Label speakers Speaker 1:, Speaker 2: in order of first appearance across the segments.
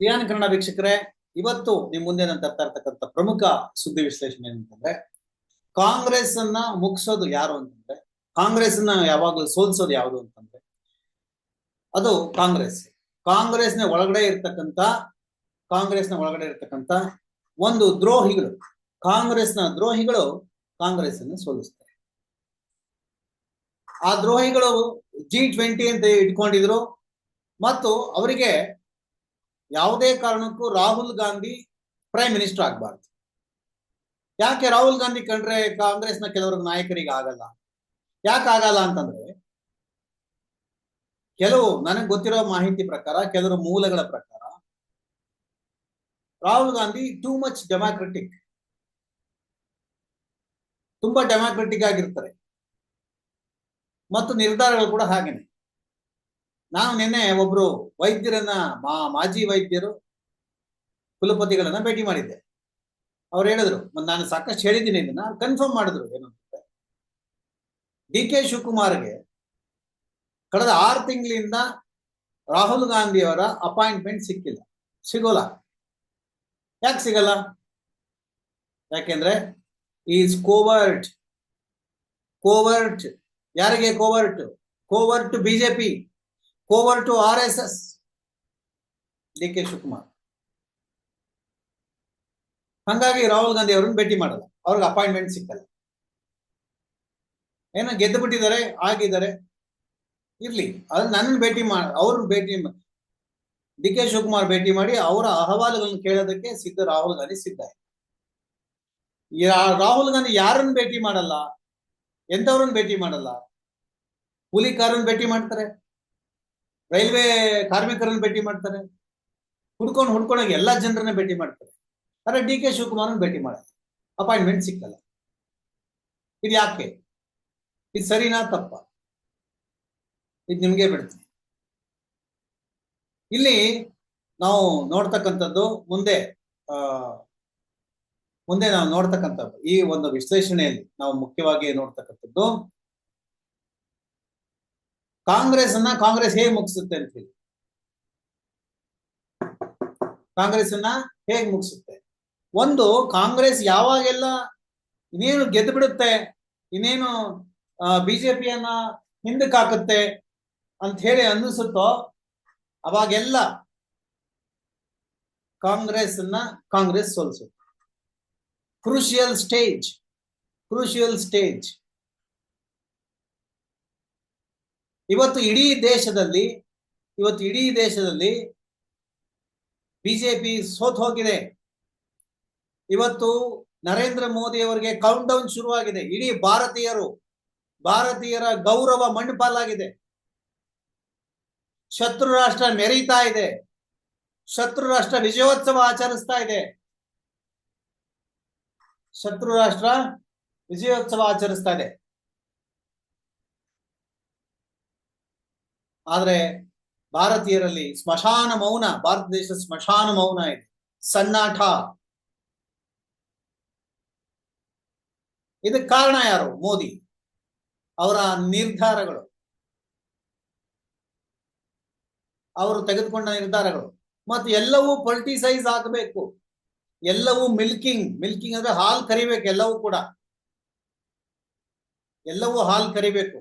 Speaker 1: Rayon Kannada ವೀಕ್ಷಕರೇ, ಇವತ್ತು ನಿಮ್ ಮುಂದೆ ನಾನು ತರ್ತಾ ಇರ್ತಕ್ಕಂಥ ಪ್ರಮುಖ ಸುದ್ದಿ ವಿಶ್ಲೇಷಣೆ ಏನಂತಂದ್ರೆ ಕಾಂಗ್ರೆಸ್ ಅನ್ನ ಮುಗಿಸೋದು ಯಾರು ಅಂತಂದ್ರೆ ಕಾಂಗ್ರೆಸ್ ಅನ್ನ ಯಾವಾಗ್ಲೂ ಸೋಲ್ಸೋದು ಯಾವುದು ಅಂತಂದ್ರೆ, ಅದು ಕಾಂಗ್ರೆಸ್. ಕಾಂಗ್ರೆಸ್ನ ಒಳಗಡೆ ಇರ್ತಕ್ಕಂಥ ಕಾಂಗ್ರೆಸ್ನ ಒಳಗಡೆ ಇರ್ತಕ್ಕಂಥ ಒಂದು ದ್ರೋಹಿಗಳು ಕಾಂಗ್ರೆಸ್ನ ದ್ರೋಹಿಗಳು ಕಾಂಗ್ರೆಸ್ ಅನ್ನು ಸೋಲಿಸ್ತಾರೆ. ಆ ದ್ರೋಹಿಗಳು ಜಿ ಟ್ವೆಂಟಿ ಅಂತ ಇಟ್ಕೊಂಡಿದ್ರು. ಮತ್ತು ಅವರಿಗೆ ಯಾವುದೇ ಕಾರಣಕ್ಕೂ ರಾಹುಲ್ ಗಾಂಧಿ ಪ್ರೈಮ್ ಮಿನಿಸ್ಟರ್ ಆಗ್ಬಾರ್ದು. ಯಾಕೆ ರಾಹುಲ್ ಗಾಂಧಿ ಕಂಡ್ರೆ ಕಾಂಗ್ರೆಸ್ನ ಕೆಲವರ ನಾಯಕರಿಗೆ ಆಗಲ್ಲ? ಯಾಕೆ ಆಗಲ್ಲ ಅಂತಂದ್ರೆ, ಕೆಲವು ನನಗೆ ಗೊತ್ತಿರೋ ಮಾಹಿತಿ ಪ್ರಕಾರ, ಕೆಲವರು ಮೂಲಗಳ ಪ್ರಕಾರ, Rahul Gandhi too much democratic ತುಂಬಾ ಡೆಮಾಕ್ರೆಟಿಕ್ ಆಗಿರ್ತಾರೆ. ಮತ್ತು ನಿರ್ಧಾರಗಳು ಕೂಡ ಹಾಗೇನೆ. ನಾವು ನಿನ್ನೆ ಒಬ್ರು ವೈದ್ಯರನ್ನ, ಮಾ, ಮಾಜಿ ವೈದ್ಯರು, ಕುಲಪತಿಗಳನ್ನ ಭೇಟಿ ಮಾಡಿದ್ದೆ. ಅವ್ರು ಹೇಳಿದ್ರು ನಾನು ಸಾಕಷ್ಟು ಹೇಳಿದ್ದೀನಿ ಇದನ್ನ ಕನ್ಫರ್ಮ್ ಮಾಡಿದ್ರು ಏನಂತ ಡಿ ಕೆ ಶಿವಕುಮಾರ್ಗೆ ಕಳೆದ ಆರು ತಿಂಗಳಿಂದ ರಾಹುಲ್ ಗಾಂಧಿ ಅವರ ಅಪಾಯಿಂಟ್ಮೆಂಟ್ ಸಿಕ್ಕಿಲ್ಲ. ಸಿಗೋಲ್ಲ. ಯಾಕೆ ಸಿಗಲ್ಲ? ಯಾಕೆಂದ್ರೆ ಈಸ್ ಕೋವರ್ಟ್ ಕೋವರ್ಟ್ ಯಾರಿಗೆ covert covert BJP covert R S S D K Shivakumar ಹಂಗಾಗಿ ರಾಹುಲ್ ಗಾಂಧಿ ಅವ್ರನ್ನ ಭೇಟಿ ಮಾಡಲ್ಲ. ಅವ್ರಿಗೆ ಅಪಾಯಿಂಟ್ಮೆಂಟ್ ಸಿಕ್ಕಲ್ಲ. ಏನೋ ಗೆದ್ದು ಬಿಟ್ಟಿದ್ದಾರೆ ಆಗಿದ್ದಾರೆ. ಇರ್ಲಿ. ಅದ್ರ ನನ್ನ ಭೇಟಿ ಮಾಡ ಅವ್ರನ್ನ ಭೇಟಿ ಡಿ ಕೆ ಶಿವಕುಮಾರ್ ಭೇಟಿ ಮಾಡಿ ಅವರ ಅಹವಾಲುಗಳನ್ನು ಕೇಳೋದಕ್ಕೆ ಸಿದ್ಧ ರಾಹುಲ್ ಗಾಂಧಿ ಸಿದ್ಧ ರಾಹುಲ್ ಗಾಂಧಿ ಯಾರನ್ನ ಭೇಟಿ ಮಾಡಲ್ಲ? ಎಂತವ್ರನ್ನ ಭೇಟಿ ಮಾಡಲ್ಲ? ಕೂಲಿಕಾರನ್ನ ಭೇಟಿ ಮಾಡ್ತಾರೆ? ರೈಲ್ವೆ ಕಾರ್ಮಿಕರನ್ನ ಭೇಟಿ ಮಾಡ್ತಾರೆ? ಹುಡ್ಕೊಂಡು ಹುಡ್ಕೊಂಡೋಗಿ ಎಲ್ಲಾ ಜನರನ್ನ ಭೇಟಿ ಮಾಡ್ತಾರೆ? ಅರೆ ಡಿ ಕೆ ಶಿವಕುಮಾರನ್ ಭೇಟಿ ಮಾಡಲ್ಲ. ಅಪಾಯಿಂಟ್ಮೆಂಟ್ ಸಿಕ್ಕಲ್ಲ. ಇದು ಯಾಕೆ? ಇದು ಸರಿನಾ ತಪ್ಪ? ಇದು ನಿಮ್ಗೆ ಬಿಡ್ತೀನಿ ಇಲ್ಲಿ ನಾವು ನೋಡ್ತಕ್ಕಂಥದ್ದು ಮುಂದೆ ಮುಂದೆ ನಾವು ನೋಡ್ತಕ್ಕಂಥದ್ದು, ಈ ಒಂದು ವಿಶ್ಲೇಷಣೆಯಲ್ಲಿ ನಾವು ಮುಖ್ಯವಾಗಿ ನೋಡ್ತಕ್ಕಂಥದ್ದು ಕಾಂಗ್ರೆಸ್ ಅನ್ನ ಕಾಂಗ್ರೆಸ್ ಹೇಗೆ ಮುಗಿಸುತ್ತೆ ಅಂತ ಹೇಳಿ. ಕಾಂಗ್ರೆಸ್ ಅನ್ನ ಹೇಗೆ ಮುಗಿಸುತ್ತೆ? ಒಂದು, ಕಾಂಗ್ರೆಸ್ ಯಾವಾಗೆಲ್ಲ ಇನ್ನೇನು ಗೆದ್ದು ಬಿಡುತ್ತೆ, ಇನ್ನೇನು ಬಿಜೆಪಿಯನ್ನ ಹಿಂದಕ್ಕೆ ಹಾಕುತ್ತೆ ಅಂತ ಹೇಳಿ ಅನ್ನಿಸುತ್ತೋ, ಅವಾಗೆಲ್ಲ ಕಾಂಗ್ರೆಸ್ ಅನ್ನ ಕಾಂಗ್ರೆಸ್ ಸೋಲಿಸುತ್ತೆ. ಕ್ರೂಷಿಯಲ್ ಸ್ಟೇಜ್ ಕ್ರೂಷಿಯಲ್ ಸ್ಟೇಜ್ ಇವತ್ತು ಇಡೀ ದೇಶದಲ್ಲಿ, ಇವತ್ತು ಇಡೀ ದೇಶದಲ್ಲಿ ಬಿಜೆಪಿ ಸೋತ್ ಹೋಗಿದೆ. ಇವತ್ತು ನರೇಂದ್ರ ಮೋದಿ ಅವರಿಗೆ ಕೌಂಟ್ ಡೌನ್ ಶುರುವಾಗಿದೆ. ಇಡೀ ಭಾರತೀಯರು, ಭಾರತೀಯರ ಗೌರವ ಮಣ್ಣುಪಾಲಾಗಿದೆ ಶತ್ರು ರಾಷ್ಟ್ರ ಮೆರೀತಾ ಇದೆ. ಶತ್ರು ರಾಷ್ಟ್ರ ವಿಜಯೋತ್ಸವ ಆಚರಿಸ್ತಾ ಇದೆ. ಶತ್ರು ರಾಷ್ಟ್ರ ವಿಜಯೋತ್ಸವ ಆಚರಿಸ್ತಾ ಇದೆ. ಆದ್ರೆ ಭಾರತೀಯರಲ್ಲಿ ಸ್ಮಶಾನ ಮೌನ, ಭಾರತ ದೇಶದ ಸ್ಮಶಾನ ಮೌನ ಇದೆ. ಸನ್ನಾಟ. ಇದಕ್ಕೆ ಕಾರಣ ಯಾರು? ಮೋದಿ. ಅವರ ನಿರ್ಧಾರಗಳು. ಅವರು ತೆಗೆದುಕೊಂಡ ನಿರ್ಧಾರಗಳು. ಮತ್ತು ಎಲ್ಲವೂ ಪೊಲಿಟಿಸೈಸ್ ಆಗಬೇಕು. ಎಲ್ಲವೂ ಮಿಲ್ಕಿಂಗ್ ಮಿಲ್ಕಿಂಗ್ ಅಂದ್ರೆ ಹಾಲ್ ಕರಿಬೇಕು ಎಲ್ಲವೂ ಕೂಡ. ಎಲ್ಲವೂ ಹಾಲ್ ಕರಿಬೇಕು.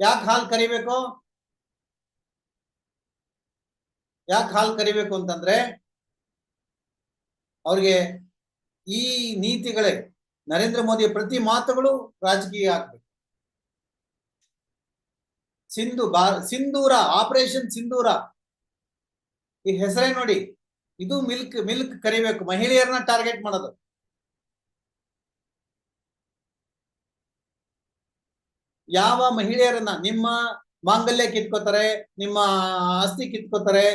Speaker 1: ಯಾಕೆ ಹಾಲ್ ಕರಿಬೇಕು? ಯಾಕೆ ಹಾಲ್ ಕರಿಬೇಕು ಅಂತಂದ್ರೆ ಅವ್ರಿಗೆ ಈ ನೀತಿಗಳೇ ನರೇಂದ್ರ ಮೋದಿಯ ಪ್ರತಿ ಮಾತುಗಳು ರಾಜಕೀಯ ಆಗ್ಬೇಕು. ಸಿಂಧು ಬಾ, ಸಿಂಧೂರ, ಆಪರೇಷನ್ ಸಿಂಧೂರ. ಈ ಹೆಸರೇ ನೋಡಿ. ಇದು ಮಿಲ್ಕ್ ಮಿಲ್ಕ್ ಕರಿಬೇಕು. ಮಹಿಳೆಯರನ್ನ ಟಾರ್ಗೆಟ್ ಮಾಡೋದು. ಯಾವ ಮಹಿಳೆಯರನ್ನ ನಿಮ್ಮ ಮಾಂಗಲ್ಯ ಕಿತ್ಕೋತಾರೆ, ನಿಮ್ಮ ಆಸ್ತಿ ಕಿತ್ಕೋತಾರೆ,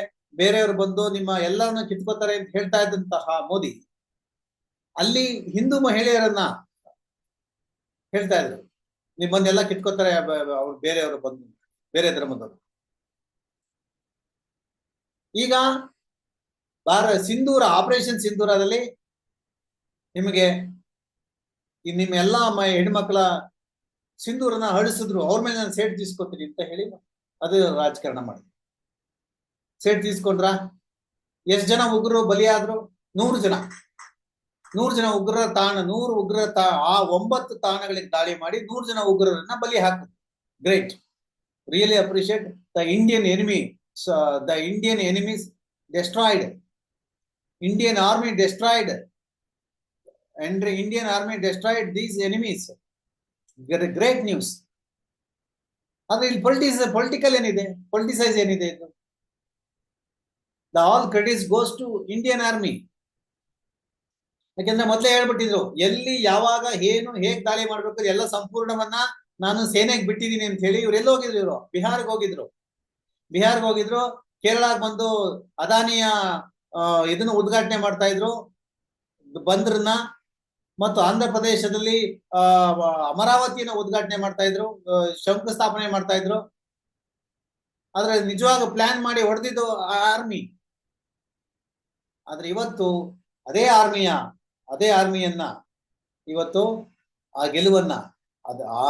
Speaker 1: ಬೇರೆಯವರು ಬಂದು ನಿಮ್ಮ ಎಲ್ಲರನ್ನ ಕಿತ್ಕೋತಾರೆ ಅಂತ ಹೇಳ್ತಾ ಇದ್ದಂತಹ ಮೋದಿ, ಅಲ್ಲಿ ಹಿಂದೂ ಮಹಿಳೆಯರನ್ನ ಹೇಳ್ತಾ ಇದ್ರು. ನಿಮ್ಮನ್ನೆಲ್ಲ ಕಿತ್ಕೋತಾರೆ ಅವ್ರು ಬೇರೆಯವರು ಬಂದು, ಬೇರೆ ಧರ್ಮದವರು. ಈಗ ಭಾರ ಸಿಂಧೂರ ಆಪರೇಷನ್ ಸಿಂಧೂರದಲ್ಲಿ ನಿಮಗೆ ಈ ನಿಮ್ಮ ಎಲ್ಲಾ ಹೆಣ್ಮಕ್ಳ ಸಿಂಧೂರನ್ನ ಹಳಿಸಿದ್ರು ಅವ್ರ ಮೇಲೆ ನಾನು ಸೇಟ್ ತೀಸ್ಕೊತೀನಿ ಅಂತ ಹೇಳಿ ಅದು ರಾಜಕಾರಣ ಮಾಡಿದ್ರು. ಸೇಟ್ ತೀಸ್ಕೊಂಡ್ರ? ಎಷ್ಟ್ ಜನ ಉಗ್ರರು ಬಲಿಯಾದ್ರು? ನೂರು ಜನ. ನೂರು ಜನ ಉಗ್ರರ ತಾಣ, ನೂರು ಉಗ್ರರ ತಾ, ಆ ಒಂಬತ್ತು ತಾಣಗಳಿಗೆ ದಾಳಿ ಮಾಡಿ ನೂರು ಜನ ಉಗ್ರರನ್ನ ಬಲಿ ಹಾಕಿದ್ರು. Great really appreciate the Indian enemy the Indian enemies destroyed Indian army destroyed and Indian army destroyed these enemies great news ಆದ್ರೆ ಇಲ್ಲಿ ಪೊಲಿಟಿಸ್ ಪೊಲಿಟಿಕಲ್ ಏನಿದೆ ಪೊಲಿಟಿಸೈಸ್ ಏನಿದೆ ಇದು the all credits goes to Indian army ಯಾಕೆಂದ್ರೆ ಮೊದಲೇ ಹೇಳ್ಬಿಟ್ಟಿದ್ರು, ಎಲ್ಲಿ ಯಾವಾಗ ಏನು ಹೇಗ್ ದಾಳಿ ಮಾಡ್ಬೇಕು ಎಲ್ಲ ಸಂಪೂರ್ಣವನ್ನ ನಾನು ಸೇನೆಗೆ ಬಿಟ್ಟಿದ್ದೀನಿ ಅಂತ ಹೇಳಿ ಇವ್ರು ಎಲ್ಲಿ ಹೋಗಿದ್ರು ಇವರು. ಬಿಹಾರ್ಗೆ ಹೋಗಿದ್ರು. ಬಿಹಾರ್ಗೆ ಹೋಗಿದ್ರು ಕೇರಳಕ್ಕೆ ಬಂದು ಅದಾನಿಯ ಇದನ್ನ ಉದ್ಘಾಟನೆ ಮಾಡ್ತಾ ಇದ್ರು. ಬಂದ್ರನ್ನ ಮತ್ತು ಆಂಧ್ರ ಪ್ರದೇಶದಲ್ಲಿ ಅಮರಾವತಿಯನ್ನ ಉದ್ಘಾಟನೆ ಮಾಡ್ತಾ ಇದ್ರು. ಶಂಕುಸ್ಥಾಪನೆ ಮಾಡ್ತಾ ಇದ್ರು. ಆದ್ರೆ ನಿಜವಾಗ ಪ್ಲಾನ್ ಮಾಡಿ ಹೊಡೆದಿದ್ದು ಆರ್ಮಿ ಆದ್ರೆ ಇವತ್ತು ಅದೇ ಆರ್ಮಿಯ ಅದೇ ಆರ್ಮಿಯನ್ನ ಇವತ್ತು ಆ ಗೆಲುವನ್ನ ಅದ ಆ,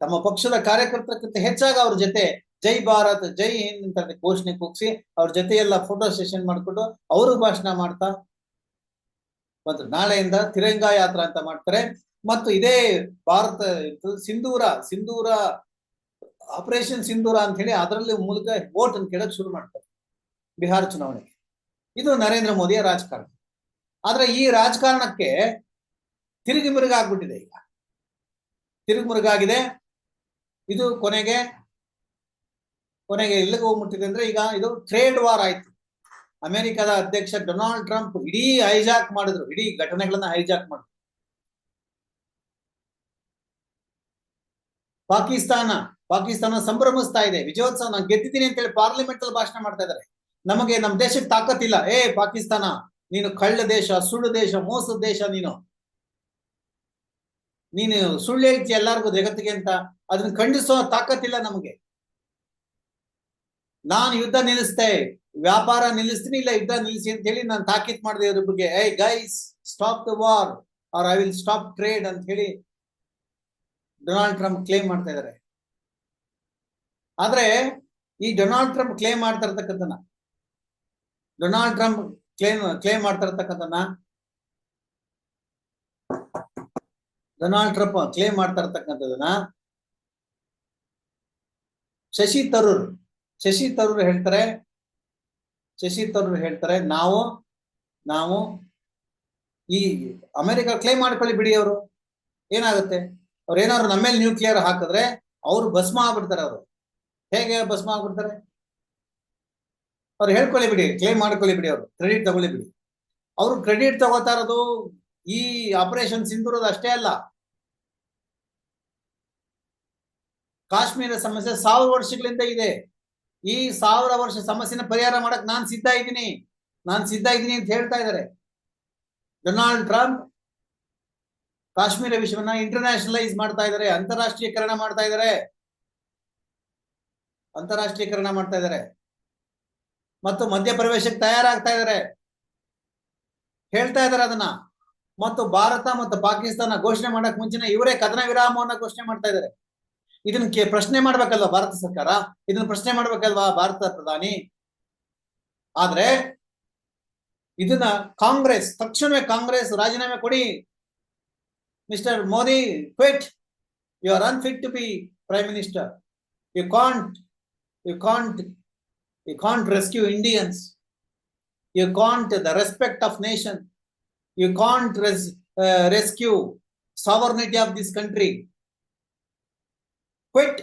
Speaker 1: ತಮ್ಮ ಪಕ್ಷದ ಕಾರ್ಯಕರ್ತಕ್ಕಿಂತ ಹೆಚ್ಚಾಗಿ ಅವ್ರ ಜೊತೆ ಜೈ ಭಾರತ್, ಜೈ ಹಿಂದ್ ಅಂತ ಘೋಷಣೆ ಕೂಗಿಸಿ ಅವ್ರ ಜೊತೆ ಎಲ್ಲ ಫೋಟೋ ಸೆಷನ್ ಮಾಡ್ಕೊಂಡು ಅವರು ಭಾಷಣ ಮಾಡ್ತಾ ಮತ್ತು ನಾಳೆಯಿಂದ ತಿರಂಗ ಯಾತ್ರಾ ಅಂತ ಮಾಡ್ತಾರೆ. ಮತ್ತು ಇದೇ ಭಾರತ ಸಿಂಧೂರ ಸಿಂಧೂರ ಆಪರೇಷನ್ ಸಿಂಧೂರ ಅಂತ ಹೇಳಿ ಅದರಲ್ಲಿ ಮೂಲಕ ವೋಟ್ ಅನ್ನು ಕೇಳಕ್ ಶುರು ಮಾಡ್ತಾರೆ ಬಿಹಾರ ಚುನಾವಣೆಗೆ. ಇದು ನರೇಂದ್ರ ಮೋದಿಯ ರಾಜಕಾರಣ. ಆದ್ರೆ ಈ ರಾಜಕಾರಣಕ್ಕೆ ತಿರುಗಿ ಮುರುಗಾಗ್ಬಿಟ್ಟಿದೆ ಈಗ. ತಿರುಗಿ ಮುರುಗಾಗಿದೆ. ಇದು ಕೊನೆಗೆ ಕೊನೆಗೆ ಎಲ್ಲಿಗೆ ಹೋಗ್ಬಿಟ್ಟಿದೆ ಅಂದ್ರೆ ಈಗ ಇದು ಟ್ರೇಡ್ ವಾರ್ ಆಯ್ತು. ಅಮೆರಿಕದ ಅಧ್ಯಕ್ಷ ಡೊನಾಲ್ಡ್ ಟ್ರಂಪ್ ಇಡೀ ಹೈಜಾಕ್ ಮಾಡಿದ್ರು, ಇಡೀ ಘಟನೆಗಳನ್ನ ಹೈಜಾಕ್ ಮಾಡಿದ್ರು. ಪಾಕಿಸ್ತಾನ ಪಾಕಿಸ್ತಾನ ಸಂಭ್ರಮಿಸ್ತಾ ಇದೆ. ವಿಜಯೋತ್ಸವ ನಾನು ಗೆದ್ದಿದ್ದೀನಿ ಅಂತ ಹೇಳಿ ಪಾರ್ಲಿಮೆಂಟ್ ಅಲ್ಲಿ ಭಾಷಣ ಮಾಡ್ತಾ ಇದ್ದಾರೆ. ನಮಗೆ ನಮ್ಮ ದೇಶಕ್ಕೆ ತಾಕತ್ತಿಲ್ಲ. ಏ ಪಾಕಿಸ್ತಾನ, ನೀನು ಕಳ್ಳ ದೇಶ, ಸುಳ್ಳು ದೇಶ, ಮೋಸದ ದೇಶ ನೀನು. ನೀನು ಸುಳ್ಳು ಹೇಳ್ತಿ ಎಲ್ಲಾರ್ಗು ಜಗತ್ತಿಗೆ ಅಂತ. ಅದನ್ನ ಖಂಡಿಸೋ ತಾಕತ್ತಿಲ್ಲ ನಮಗೆ. ನಾನು ಯುದ್ಧ ನಿಲ್ಲಿಸ್ತೆ ವ್ಯಾಪಾರ ನಿಲ್ಲಿಸ್ತೀನಿ, ಇಲ್ಲ ಯುದ್ಧ ನಿಲ್ಲಿಸಿ ಅಂತ ಹೇಳಿ ನಾನು ತಾಕೀತ್ ಮಾಡಿದೆ ಅದ್ರ ಬಗ್ಗೆ I guys stop the war or I will stop trade ಅಂತ ಹೇಳಿ ಡೊನಾಲ್ಡ್ ಟ್ರಂಪ್ ಕ್ಲೇಮ್ ಮಾಡ್ತಾ ಇದ್ದಾರೆ ಆದ್ರೆ ಈ ಡೊನಾಲ್ಡ್ ಟ್ರಂಪ್ ಕ್ಲೇಮ್ ಮಾಡ್ತಾ ಇರ್ತಕ್ಕಂಥನ ಡೊನಾಲ್ಡ್ ಟ್ರಂಪ್ ಕ್ಲೇಮ್ ಕ್ಲೇಮ್ ಮಾಡ್ತಾ ಇರ್ತಕ್ಕಂಥನ ಡೊನಾಲ್ಡ್ ಟ್ರಂಪ್ ಕ್ಲೇಮ್ ಮಾಡ್ತಾ ಇರ್ತಕ್ಕಂಥದನ್ನ ಶಶಿ ತರೂರ್ ಶಶಿ ತರೂರ್ ಹೇಳ್ತಾರೆ. ಶಶಿ ತರೂರ್ ಹೇಳ್ತಾರೆ, ನಾವು ನಾವು ಈ ಅಮೆರಿಕ ಕ್ಲೇಮ್ ಮಾಡ್ಕೊಳ್ಳಿ ಬಿಡಿ ಅವರು. ಏನಾಗುತ್ತೆ? ಅವ್ರು ಏನಾದ್ರು ನಮ್ಮ ಮೇಲೆ ನ್ಯೂಕ್ಲಿಯರ್ ಹಾಕಿದ್ರೆ ಅವ್ರು ಭಸ್ಮ ಆಗ್ಬಿಡ್ತಾರೆ ಅವರು. ಹೇಗೆ ಭಸ್ಮ ಆಗ್ಬಿಡ್ತಾರೆ? ಅವ್ರು ಹೇಳ್ಕೊಳ್ಳಿ ಬಿಡಿ ಕ್ಲೇಮ್ ಮಾಡ್ಕೊಳ್ಳಿ ಬಿಡಿ ಅವರು ಕ್ರೆಡಿಟ್ ತಗೊಳ್ಳಿ ಬಿಡಿ. ಅವರು ಕ್ರೆಡಿಟ್ ತಗೋತಾ ಇರೋದು ಈ ಆಪರೇಷನ್ ಸಿಂಧೂರದ ಅಷ್ಟೇ ಅಲ್ಲ. ಕಾಶ್ಮೀರ ಸಮಸ್ಯೆ ಸಾವಿರ ವರ್ಷಗಳಿಂದ ಇದೆ. ಈ ಸಾವಿರ ವರ್ಷ ಸಮಸ್ಯೆನ ಪರಿಹಾರ ಮಾಡಕ್ ನಾನ್ ಸಿದ್ಧ ಇದ್ದೀನಿ. ನಾನ್ ಸಿದ್ಧ ಇದ್ದೀನಿ ಅಂತ ಹೇಳ್ತಾ ಇದ್ದಾರೆ. ಡೊನಾಲ್ಡ್ ಟ್ರಂಪ್ ಕಾಶ್ಮೀರ ವಿಷಯವನ್ನ ಇಂಟರ್ನ್ಯಾಷನಲೈಸ್ ಮಾಡ್ತಾ ಇದ್ದಾರೆ, ಅಂತಾರಾಷ್ಟ್ರೀಯಕರಣ ಮಾಡ್ತಾ ಇದ್ದಾರೆ. ಅಂತಾರಾಷ್ಟ್ರೀಯಕರಣ ಮಾಡ್ತಾ ಇದ್ದಾರೆ. ಮತ್ತು ಮಧ್ಯಪ್ರವೇಶಕ್ಕೆ ತಯಾರಾಗ್ತಾ ಇದ್ದಾರೆ. ಹೇಳ್ತಾ ಇದ್ದಾರೆ ಅದನ್ನ. ಮತ್ತು ಭಾರತ ಮತ್ತು ಪಾಕಿಸ್ತಾನ ಘೋಷಣೆ ಮಾಡಕ್ ಮುಂಚೆನೆ ಇವರೇ ಕದನ ವಿರಾಮವನ್ನ ಘೋಷಣೆ ಮಾಡ್ತಾ ಇದ್ದಾರೆ. ಇದನ್ನ ಪ್ರಶ್ನೆ ಮಾಡ್ಬೇಕಲ್ವಾ ಭಾರತ ಸರ್ಕಾರ? ಇದನ್ನ ಪ್ರಶ್ನೆ ಮಾಡ್ಬೇಕಲ್ವಾ ಭಾರತ ಪ್ರಧಾನಿ? ಆದ್ರೆ ಇದನ್ನ ಕಾಂಗ್ರೆಸ್, ತಕ್ಷಣವೇ ಕಾಂಗ್ರೆಸ್ ರಾಜೀನಾಮೆ ಕೊಡಿ. Mister Modi quit you are unfit to be prime minister you can't you can't you can't rescue Indians you can't the respect of nation you can't res rescue sovereignty of this country quit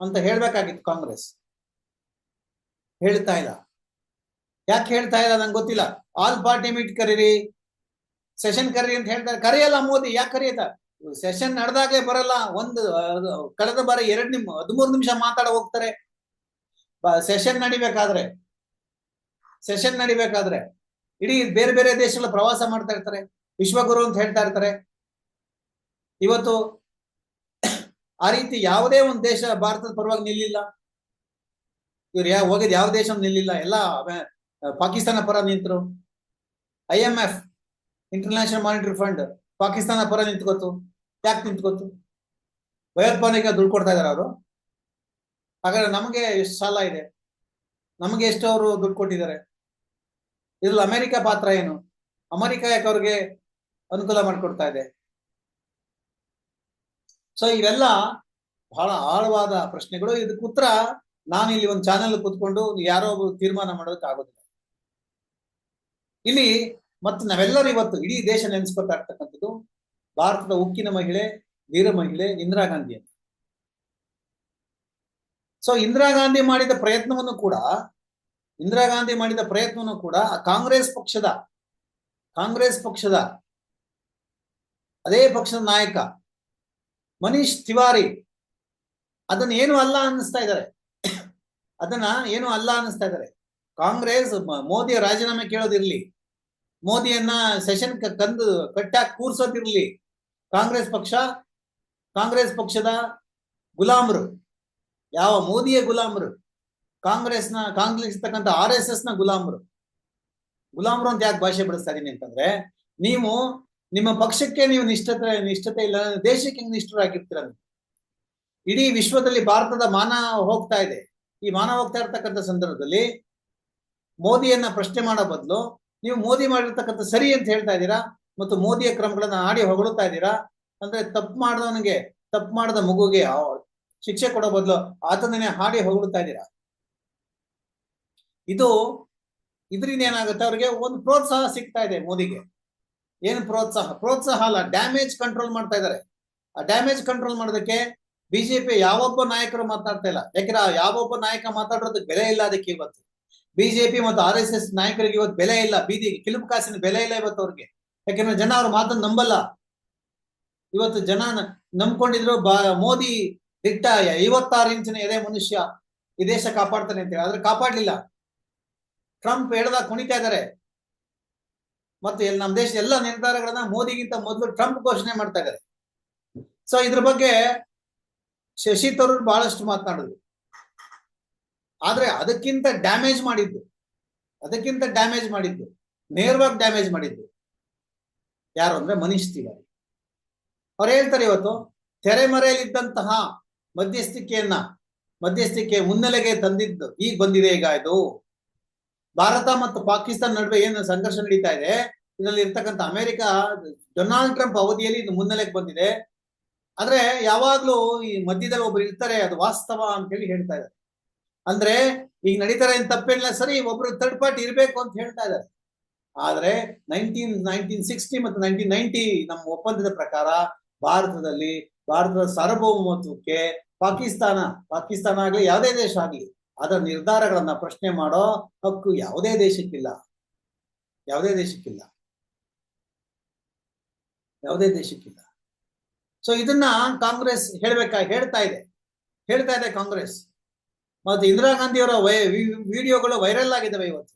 Speaker 1: ಅಂತ ಹೇಳ್ಬೇಕಾಗಿತ್ತು ಕಾಂಗ್ರೆಸ್. ಹೇಳ್ತಾ ಇಲ್ಲ. ಯಾಕೆ ಹೇಳ್ತಾ ಇಲ್ಲ ನಂಗೆ ಗೊತ್ತಿಲ್ಲ. All party meet ಕರೀರಿ, ಸೆಷನ್ ಕರೀರಿ ಅಂತ ಹೇಳ್ತಾರೆ. ಕರೆಯಲ್ಲ ಮೋದಿ, ಯಾಕೆ ಕರೆಯತ್ತ ಸೆಷನ್ ನಡೆದಾಗೆ ಬರಲ್ಲ. ಒಂದು ಕಳೆದ ಬಾರಿ ಎರಡು ನಿಮ್, ಹದಿಮೂರು ನಿಮಿಷ ಮಾತಾಡ ಹೋಗ್ತಾರೆ. ಸೆಷನ್ ನಡಿಬೇಕಾದ್ರೆ. ಸೆಷನ್ ನಡಿಬೇಕಾದ್ರೆ. ಇಡೀ ಬೇರೆ ಬೇರೆ ದೇಶಗಳ ಪ್ರವಾಸ ಮಾಡ್ತಾ ಇರ್ತಾರೆ. ವಿಶ್ವಗುರು ಅಂತ ಹೇಳ್ತಾ ಇರ್ತಾರೆ. ಇವತ್ತು ಆ ರೀತಿ ಯಾವುದೇ ಒಂದು ದೇಶ ಭಾರತದ ಪರವಾಗಿ ನಿಲ್ಲಿಲ್ಲ. ಇವ್ರು ಯಾವ ಹೋಗಿದ್ ಯಾವ ದೇಶ ನಿಲ್ಲಿಲ್ಲ. ಎಲ್ಲ ಪಾಕಿಸ್ತಾನ ಪರ ನಿಂತರು. I M F international monetary fund Pakistan ಪರ ನಿಂತ್ಕೋತು. ಯಾಕೆ ನಿಂತ್ಕೋತು? ಭಯೋತ್ಪಾದನೆಗೆ ದುಡ್ಡು ಕೊಡ್ತಾ ಇದಾರೆ ಅವರು. ಹಾಗಾದ್ರೆ ನಮಗೆ ಎಷ್ಟು ಸಾಲ ಇದೆ? ನಮಗೆ ಎಷ್ಟು ಅವರು ದುಡ್ಡು ಕೊಟ್ಟಿದ್ದಾರೆ. ಇದ್ರಲ್ಲಿ ಅಮೆರಿಕ ಪಾತ್ರ ಏನು? ಅಮೆರಿಕ ಯಾಕೆ ಅವ್ರಿಗೆ ಅನುಕೂಲ ಮಾಡಿಕೊಡ್ತಾ ಇದೆ? ಸೊ ಇವೆಲ್ಲ ಬಹಳ ಆಳವಾದ ಪ್ರಶ್ನೆಗಳು. ಇದಕ್ಕೆ ಉತ್ತರ ನಾನು ಇಲ್ಲಿ ಒಂದು ಚಾನೆಲ್ ಕೂತ್ಕೊಂಡು ಯಾರೋ ತೀರ್ಮಾನ ಮಾಡೋದಕ್ಕೆ ಆಗೋದಿಲ್ಲ. ಇಲ್ಲಿ ಮತ್ತು ನಾವೆಲ್ಲರೂ ಇವತ್ತು ಇಡೀ ದೇಶ ನೆನೆಸ್ಕೊತಾಕ್ತಕ್ಕಂಥದ್ದು ಭಾರತದ ಉಕ್ಕಿನ ಮಹಿಳೆ, ವೀರ ಮಹಿಳೆ, ಇಂದಿರಾ ಗಾಂಧಿ ಅಂತ. ಸೊ ಇಂದಿರಾ ಗಾಂಧಿ ಮಾಡಿದ ಪ್ರಯತ್ನವನ್ನು ಕೂಡ, ಇಂದಿರಾ ಗಾಂಧಿ ಮಾಡಿದ ಪ್ರಯತ್ನವನ್ನು ಕೂಡ ಕಾಂಗ್ರೆಸ್ ಪಕ್ಷದ ಕಾಂಗ್ರೆಸ್ ಪಕ್ಷದ, ಅದೇ ಪಕ್ಷದ ನಾಯಕ ಮನೀಶ್ ತಿವಾರಿ. ಅದನ್ನ ಏನು ಅಲ್ಲ ಅನ್ನಿಸ್ತಾ ಇದ್ದಾರೆ. ಅದನ್ನ ಏನು ಅಲ್ಲ ಅನ್ನಿಸ್ತಾ ಇದ್ದಾರೆ. ಕಾಂಗ್ರೆಸ್ ಮೋದಿಯ ರಾಜೀನಾಮೆ ಕೇಳೋದಿರ್ಲಿ. ಮೋದಿಯನ್ನ ಸೆಷನ್ ಕಂದು ಕಟ್ಟಾಕ್ ಕೂರ್ಸೋದಿರ್ಲಿ. ಕಾಂಗ್ರೆಸ್ ಪಕ್ಷ, ಕಾಂಗ್ರೆಸ್ ಪಕ್ಷದ ಗುಲಾಮರು. ಯಾವ ಮೋದಿಯ ಗುಲಾಮರು. ಕಾಂಗ್ರೆಸ್ನ ಕಾಂಗ್ರೆಸ್ ಇರ್ತಕ್ಕಂಥ ಆರ್ ಎಸ್ ಎಸ್ನ ಗುಲಾಮರು. ಗುಲಾಮರು ಅಂತ ಯಾಕೆ ಭಾಷೆ ಬಳಸ್ತಾ ಇದೀನಿ ಅಂತಂದ್ರೆ, ನೀವು ನಿಮ್ಮ ಪಕ್ಷಕ್ಕೆ ನೀವು ನಿಷ್ಠತೆ ನಿಷ್ಠತೆ ಇಲ್ಲ, ದೇಶಕ್ಕೆ ಹೆಂಗ್ ನಿಷ್ಠರಾಗಿರ್ತೀರ? ಇಡೀ ವಿಶ್ವದಲ್ಲಿ ಭಾರತದ ಮಾನ ಹೋಗ್ತಾ ಇದೆ. ಈ ಮಾನ ಹೋಗ್ತಾ ಇರ್ತಕ್ಕಂಥ ಸಂದರ್ಭದಲ್ಲಿ ಮೋದಿಯನ್ನ ಪ್ರಶ್ನೆ ಮಾಡೋ ಬದಲು ನೀವು ಮೋದಿ ಮಾಡಿರ್ತಕ್ಕಂಥ ಸರಿ ಅಂತ ಹೇಳ್ತಾ ಇದ್ದೀರಾ? ಮತ್ತು ಮೋದಿಯ ಕ್ರಮಗಳನ್ನ ಆಡಿ ಹೊಗಳುತ್ತಾ ಇದ್ದೀರಾ? ಅಂದ್ರೆ ತಪ್ಪು ಮಾಡಿದವನಿಗೆ, ತಪ್ಪು ಮಾಡಿದ ಮಗುಗೆ ಶಿಕ್ಷೆ ಕೊಡೋ ಬದಲು ಆತನೇ ಹಾಡಿ ಹೊಗಳುತ್ತಾ ಇದ್ದೀರಾ? ಇದು, ಇದರಿಂದ ಏನಾಗುತ್ತೆ? ಅವ್ರಿಗೆ ಒಂದು ಪ್ರೋತ್ಸಾಹ ಸಿಗ್ತಾ ಇದೆ ಮೋದಿಗೆ. ಏನು ಪ್ರೋತ್ಸಾಹ? ಪ್ರೋತ್ಸಾಹ ಅಲ್ಲ ಡ್ಯಾಮೇಜ್ ಕಂಟ್ರೋಲ್ ಮಾಡ್ತಾ ಇದ್ದಾರೆ ಆ ಡ್ಯಾಮೇಜ್ ಕಂಟ್ರೋಲ್ ಮಾಡೋದಕ್ಕೆ ಬಿಜೆಪಿ ಯಾವೊಬ್ಬ ನಾಯಕರು ಮಾತಾಡ್ತಾ ಇಲ್ಲ. ಯಾಕಂದ್ರೆ ಯಾವೊಬ್ಬ ನಾಯಕ ಮಾತಾಡೋದಕ್ಕೆ ಬೆಲೆ ಇಲ್ಲ ಅದಕ್ಕೆ ಇವತ್ತು. ಬಿಜೆಪಿ ಮತ್ತು ಆರ್ ಎಸ್ ಎಸ್ ನಾಯಕರಿಗೆ ಇವತ್ತು ಬೆಲೆ ಇಲ್ಲ. ಬೀದಿ ಕಿಲುಪು ಕಾಸಿನ ಬೆಲೆ ಇಲ್ಲ ಇವತ್ತು ಅವ್ರಿಗೆ. ಯಾಕಂದ್ರೆ ಜನ ಅವ್ರ ಮಾತನ್ನ ನಂಬಲ್ಲ. ಇವತ್ತು ಜನ ನಂಬ್ಕೊಂಡಿದ್ರು ಬಾ, ಮೋದಿ ದಿಟ್ಟ ಐವತ್ತಾರು ಇಂಚಿನ ಎದೆ ಮನುಷ್ಯ ಈ ದೇಶ ಕಾಪಾಡ್ತಾನೆ ಅಂತೇಳಿ ಆದ್ರೆ ಕಾಪಾಡ್ಲಿಲ್ಲ. ಟ್ರಂಪ್ ಹೇಳ್ದಾಗ ಕುಣಿತಾ ಇದ್ದಾರೆ ಮತ್ತೆ ಎಲ್ಲಿ ನಮ್ಮ ದೇಶದ ಎಲ್ಲ ನಿರ್ಧಾರಗಳನ್ನ ಮೋದಿಗಿಂತ ಮೊದಲು ಟ್ರಂಪ್ ಘೋಷಣೆ ಮಾಡ್ತಾ ಇದ್ದಾರೆ. ಸೊ ಇದ್ರ ಬಗ್ಗೆ ಶಶಿ ತರೂರ್ ಬಹಳಷ್ಟು ಮಾತನಾಡಿದ್ರು. ಆದ್ರೆ ಅದಕ್ಕಿಂತ ಡ್ಯಾಮೇಜ್ ಮಾಡಿದ್ದು, ಅದಕ್ಕಿಂತ ಡ್ಯಾಮೇಜ್ ಮಾಡಿದ್ದು, ನೇರವಾಗಿ ಡ್ಯಾಮೇಜ್ ಮಾಡಿದ್ದು ಯಾರು ಅಂದ್ರೆ ಮನೀಶ್ ತಿವಾರಿ. ಅವ್ರು ಹೇಳ್ತಾರೆ ಇವತ್ತು ತೆರೆಮರೆಯಲ್ಲಿದ್ದಂತಹ ಮಧ್ಯಸ್ಥಿಕೆಯನ್ನ, ಮಧ್ಯಸ್ಥಿಕೆ ಮುನ್ನೆಲೆಗೆ ತಂದಿದ್ದು ಈಗ ಬಂದಿದೆ ಈಗ ಇದು. ಭಾರತ ಮತ್ತು ಪಾಕಿಸ್ತಾನ ನಡುವೆ ಏನು ಸಂಘರ್ಷ ನಡೀತಾ ಇದೆ, ಇದರಲ್ಲಿ ಇರ್ತಕ್ಕಂಥ ಅಮೆರಿಕ, ಡೊನಾಲ್ಡ್ ಟ್ರಂಪ್ ಅವಧಿಯಲ್ಲಿ ಇದು ಮುನ್ನೆಲೆಗೆ ಬಂದಿದೆ. ಆದ್ರೆ ಯಾವಾಗ್ಲೂ ಈ ಮಧ್ಯದಲ್ಲಿ ಒಬ್ರು ಇರ್ತಾರೆ, ಅದು ವಾಸ್ತವ ಅಂತ ಹೇಳಿ ಹೇಳ್ತಾ ಇದ್ದಾರೆ. ಅಂದ್ರೆ ಈಗ ನಡೀತಾರೆ ಏನ್ ತಪ್ಪೇನಿಲ್ಲ, ಸರಿ, ಒಬ್ರು ಥರ್ಡ್ ಪಾರ್ಟಿ ಇರಬೇಕು ಅಂತ ಹೇಳ್ತಾ ಇದ್ದಾರೆ. ಆದ್ರೆ ನೈನ್ಟೀನ್ ನೈನ್ಟೀನ್ ಸಿಕ್ಸ್ಟಿ ಮತ್ತು ನೈನ್ಟೀನ್ ನೈನ್ಟಿ ನಮ್ಮ ಒಪ್ಪಂದದ ಪ್ರಕಾರ ಭಾರತದಲ್ಲಿ, ಭಾರತದ ಸಾರ್ವಭೌಮತ್ವಕ್ಕೆ ಪಾಕಿಸ್ತಾನ ಪಾಕಿಸ್ತಾನ ಆಗಲಿ ಯಾವುದೇ ದೇಶ ಆಗ್ಲಿ ಅದರ ನಿರ್ಧಾರಗಳನ್ನ ಪ್ರಶ್ನೆ ಮಾಡೋ ಹಕ್ಕು ಯಾವುದೇ ದೇಶಕ್ಕಿಲ್ಲ. ಯಾವುದೇ ದೇಶಕ್ಕಿಲ್ಲ. ಯಾವುದೇ ದೇಶಕ್ಕಿಲ್ಲ. ಸೊ ಇದನ್ನ ಕಾಂಗ್ರೆಸ್ ಹೇಳ್ಬೇಕಾ, ಹೇಳ್ತಾ ಇದೆ. ಹೇಳ್ತಾ ಇದೆ ಕಾಂಗ್ರೆಸ್. ಮತ್ತು ಇಂದಿರಾ ಗಾಂಧಿಯವರ ವೈ ವಿಡಿಯೋಗಳು ವೈರಲ್ ಆಗಿದ್ದಾವೆ ಇವತ್ತು.